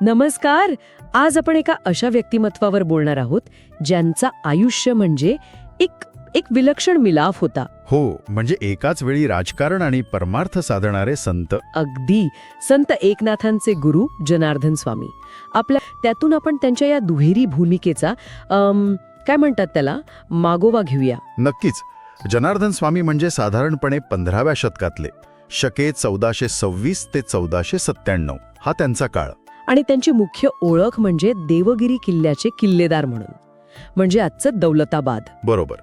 नमस्कार. आज आपण एका अशा व्यक्तिमत्वावर बोलणार आहोत ज्यांचा आयुष्य म्हणजे एक एक विलक्षण मिलाफ होता. हो म्हणजे एकाच वेळी राजकारण आणि परमार्थ साधणारे संत. अगदी. संत एकनाथांचे गुरु जनार्दन स्वामी. आपल्या त्यातून आपण त्यांच्या या दुहेरी भूमिकेचा अम, काय म्हणतात त्याला? मागोवा घेऊया. नक्कीच. जनार्दन स्वामी म्हणजे साधारणपणे पंधराव्या शतकातले. शके चौदाशे सव्वीस ते चौदाशे सत्त्याण्णव. हा त्यांचा काळ. आणि त्यांची मुख्य ओळख म्हणजे देवगिरी किल्ल्याचे किल्लेदार म्हणून. म्हणजे आजचं दौलताबाद. बरोबर.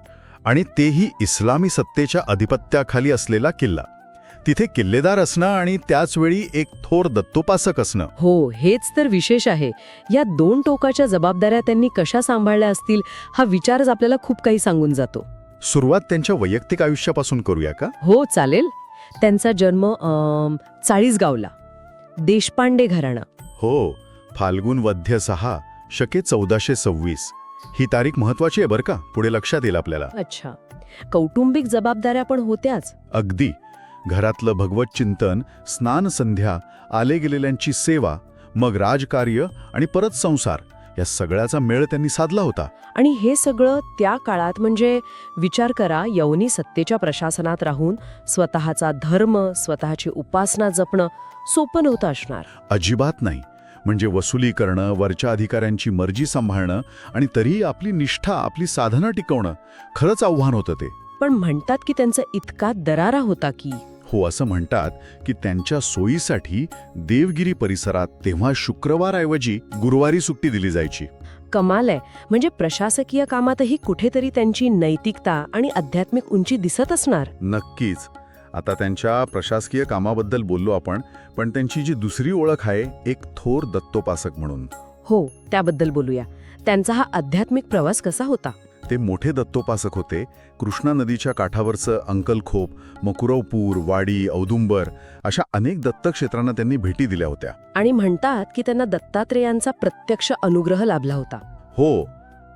आणि तेही इस्लामी सत्तेच्या अधिपत्याखाली असलेला किल्ला. तिथे किल्लेदार असणं आणि त्याचवेळी एक थोर दत्तोपासक असणं. हो हेच तर विशेष आहे. या दोन टोकाच्या जबाबदाऱ्या त्यांनी कशा सांभाळल्या असतील हा विचारच आपल्याला खूप काही सांगून जातो. सुरुवात त्यांच्या वैयक्तिक आयुष्यापासून करूया का? हो चालेल. त्यांचा जन्म चाळीसगावला. देशपांडे घराणं. हो फाल्गुन वध्य सहा शके चौदाशे सव्वीस. ही तारीख महत्वाची आहे बरं का? पुढे लक्षात येईल आपल्याला. अच्छा. कौटुंबिक जबाबदाऱ्या पण होत्याच. अगदी. घरातलं भगवत चिंतन स्नान संध्या आले गेलेल्यांची सेवा मग राजकार्य आणि परत संसार या सगळ्याचा मेळ त्यांनी साधला होता. आणि हे सगळं त्या काळात म्हणजे विचार करा यवनी सत्तेच्या प्रशासनात राहून स्वतःचा धर्म स्वतःची उपासना जपणं सोपं नव्हतं असणार. अजिबात नाही. म्हणजे वसुली करणं वरच्या अधिकाऱ्यांची मर्जी सांभाळणं आणि तरीही आपली निष्ठा आपली साधना टिकवणं खरंच आव्हान होतं ते. पण म्हणतात की त्यांचा इतका दरारा होता की. हो असं म्हणतात की त्यांच्या सोयीसाठी देवगिरी परिसरात तेव्हा शुक्रवारऐवजी गुरुवारी सुट्टी दिली जायची. कमाल आहे. म्हणजे प्रशासकीय कामातही कुठेतरी त्यांची नैतिकता आणि आध्यात्मिक उंची दिसत असणार. नक्कीच. आता त्यांच्या प्रशासकीय कामाबद्दल बोललो आपण पण त्यांची जी दुसरी ओळख आहे एक थोर दत्तोपासक म्हणून. हो त्याबद्दल बोलूया. त्यांचा हा आध्यात्मिक प्रवास कसा होता? ते मोठे दत्तोपासक होते. कृष्णा नदीच्या काठावरचं अंकलखोप मकुरवपूर वाडी औदुंबर अशा अनेक दत्तक्षेत्रांना त्यांनी भेटी दिल्या होत्या. आणि म्हणतात की त्यांना दत्तात्रेयांचा प्रत्यक्ष अनुग्रह लाभला होता. हो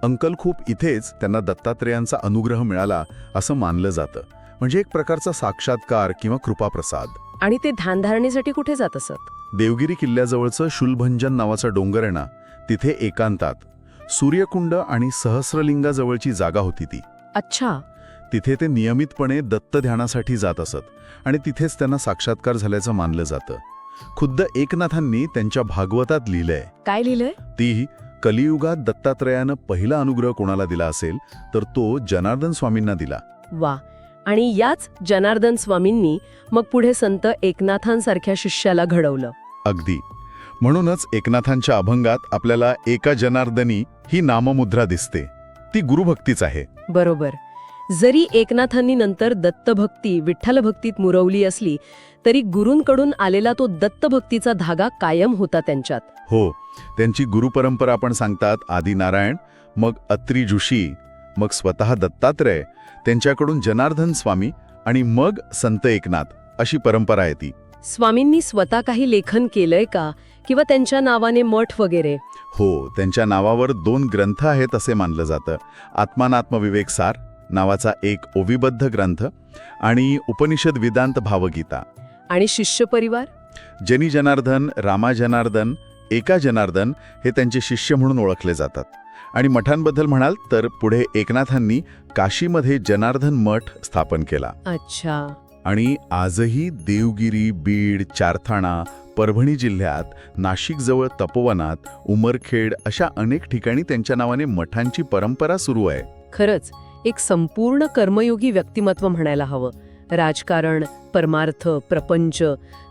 अंकलखोप इथेच त्यांना दत्तात्रेयांचा अनुग्रह मिळाला असं मानलं जातं. म्हणजे एक प्रकारचा साक्षात्कार किंवा कृपाप्रसाद. आणि ते ध्यानधारणेसाठी कुठे जात असत? देवगिरी किल्ल्याजवळचं शुलभंजन नावाचा डोंगर आहे ना तिथे एकांतात. सूर्यकुंड आणि सहस्रलिंगाजवळची जागा होती ती. अच्छा. तिथे ते नियमितपणे दत्त ध्यानासाठी जात असत आणि तिथेच त्यांना साक्षात्कार झाल्याचं मानलं जातं. खुद्द एकनाथांनी त्यांच्या भागवतात लिहिलंय. काय लिहिलंय? तीही कलियुगात दत्तात्रयानं पहिला अनुग्रह कोणाला दिला असेल तर तो जनार्दन स्वामींना दिला. वा आणि याच जनार्दन स्वामींनी मग पुढे संत एकनाथांसारख्या शिष्याला घडवलं. अगदी. म्हणूनच एकनाथांच्या अभंगात आपल्याला एका जनार्दनी ही नाममुद्रा दिसते. ती गुरुभक्तीच आहे. बरोबर. जरी एकनाथांनी नंतर दत्तभक्ती विठ्ठलभक्तीत मुरवली असली तरी गुरूंकडून आलेला तो दत्तभक्तीचा धागा कायम होता त्यांच्यात. हो त्यांची गुरुपरंपरा आपण सांगतात आदिनारायण मग अत्री जोशी मग स्वतः दत्तात्रय त्यांच्याकडून जनार्दन स्वामी आणि मग संत एकनाथ अशी परंपरा आहे ती. स्वामींनी स्वतः काही लेखन केलंय का? किंवा त्यांच्या नावाने मठ वगैरे? हो त्यांच्या नावावर दोन ग्रंथ आहेत असे मानलं जातं. आत्मानात्मविवेक सार नावाचा एक ओविबद्ध ग्रंथ आणि उपनिषद वेदांत भावगीता. आणि शिष्य परिवार? जनी जनार्दन रामा जनार्दन एका जनार्दन हे त्यांचे शिष्य म्हणून ओळखले जातात. आणि मठांबद्दल म्हणाल तर पुढे एकनाथांनी काशीमध्ये जनार्दन मठ स्थापन केला. अच्छा. आणि आजही देवगिरी बीड चारथाणा परभणी जिल्ह्यात नाशिकजवळ तपोवनात उमरखेड अशा अनेक ठिकाणी त्यांच्या नावाने मठांची परंपरा सुरू आहे. खरंच एक संपूर्ण कर्मयोगी व्यक्तिमत्व म्हणायला हवं. राजकारण परमार्थ प्रपंच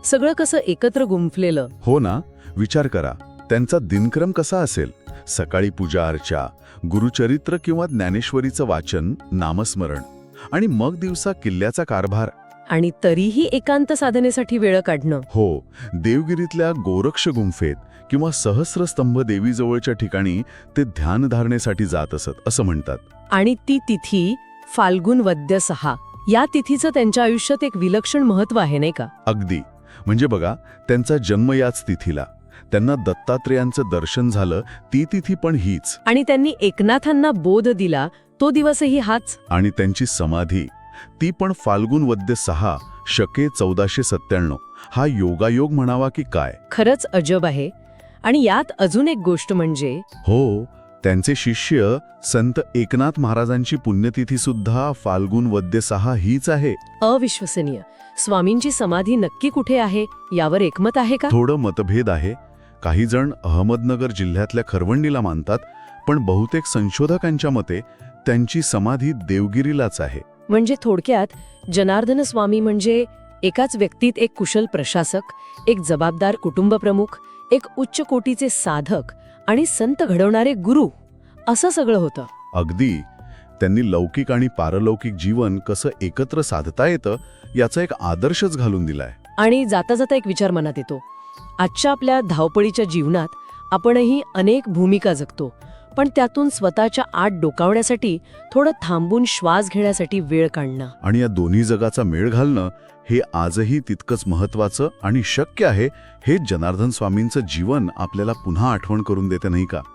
सगळं कसं एकत्र गुंफलेलं. हो ना? विचार करा. त्यांचा दिनक्रम कसा असेल? सकाळी पूजा अर्चा गुरुचरित्र किंवा ज्ञानेश्वरीचं वाचन नामस्मरण. आणि मग दिवसा किल्ल्याचा कारभार. आणि तरीही एकांत साधनेसाठी वेळ काढणं. हो देवगिरीतल्या गोरक्ष गुंफेत किंवा सहस्रस्तंभ देवीजवळच्या ठिकाणी ते ध्यानधारणेसाठी जात असत असं म्हणतात. आणि ती तिथी फाल्गुन वद्य सहा. या तिथीचं त्यांच्या आयुष्यात एक विलक्षण महत्त्व आहे नाही का? अगदी. म्हणजे बघा त्यांचा जन्म याच तिथीला. त्यांना दत्तात्रेयांचं दर्शन झालं ती तिथी पण हीच. आणि त्यांनी एकनाथांना बोध दिला तो दिवसही हाच. आणि त्यांची समाधी. ती पण फाल्गुन वद्य सहा शके चौदाशे सत्त्याण्णव. हा योगायोग म्हणावा की काय? खरंच अजब आहे. आणि यात अजून एक गोष्ट म्हणजे हो. त्यांचे शिष्य संत एकनाथ महाराजांची पुण्यतिथी सुद्धा फाल्गुन वद्य सहा हीच आहे. अविश्वसनीय. स्वामींची समाधी नक्की कुठे आहे यावर एकमत आहे का? थोडं मतभेद आहे. काही जण अहमदनगर जिल्ह्यातल्या खरवंडीला मानतात पण बहुतेक संशोधकांच्या मते त्यांची समाधी देवगिरीलाच आहे. म्हणजे थोडक्यात जनार्दन स्वामी म्हणजे एकाच व्यक्तीत एक कुशल प्रशासक एक जबाबदार कुटुंबप्रमुख एक उच्च कोटीचे साधक आणि संत घडवणारे गुरु असं सगळं होतं. अगदी. त्यांनी लौकिक आणि पारलौकिक जीवन कसं एकत्र साधता येतं याचा एक आदर्शच घालून दिलाय. आणि जाता जाता एक विचार मनात येतो. आजच्या आपल्या धावपळीच्या जीवनात आपणही अनेक भूमिका जगतो. पण त्यातून स्वतःच्या आत डोकावण्यासाठी थोडं थांबून श्वास घेण्यासाठी वेळ काढणं. आणि या दोन्ही जगाचा मेळ घालणं हे आजही तितकंच महत्वाचं आणि शक्य आहे हे जनार्दन स्वामींचं जीवन आपल्याला पुन्हा आठवण करून देते नाही का?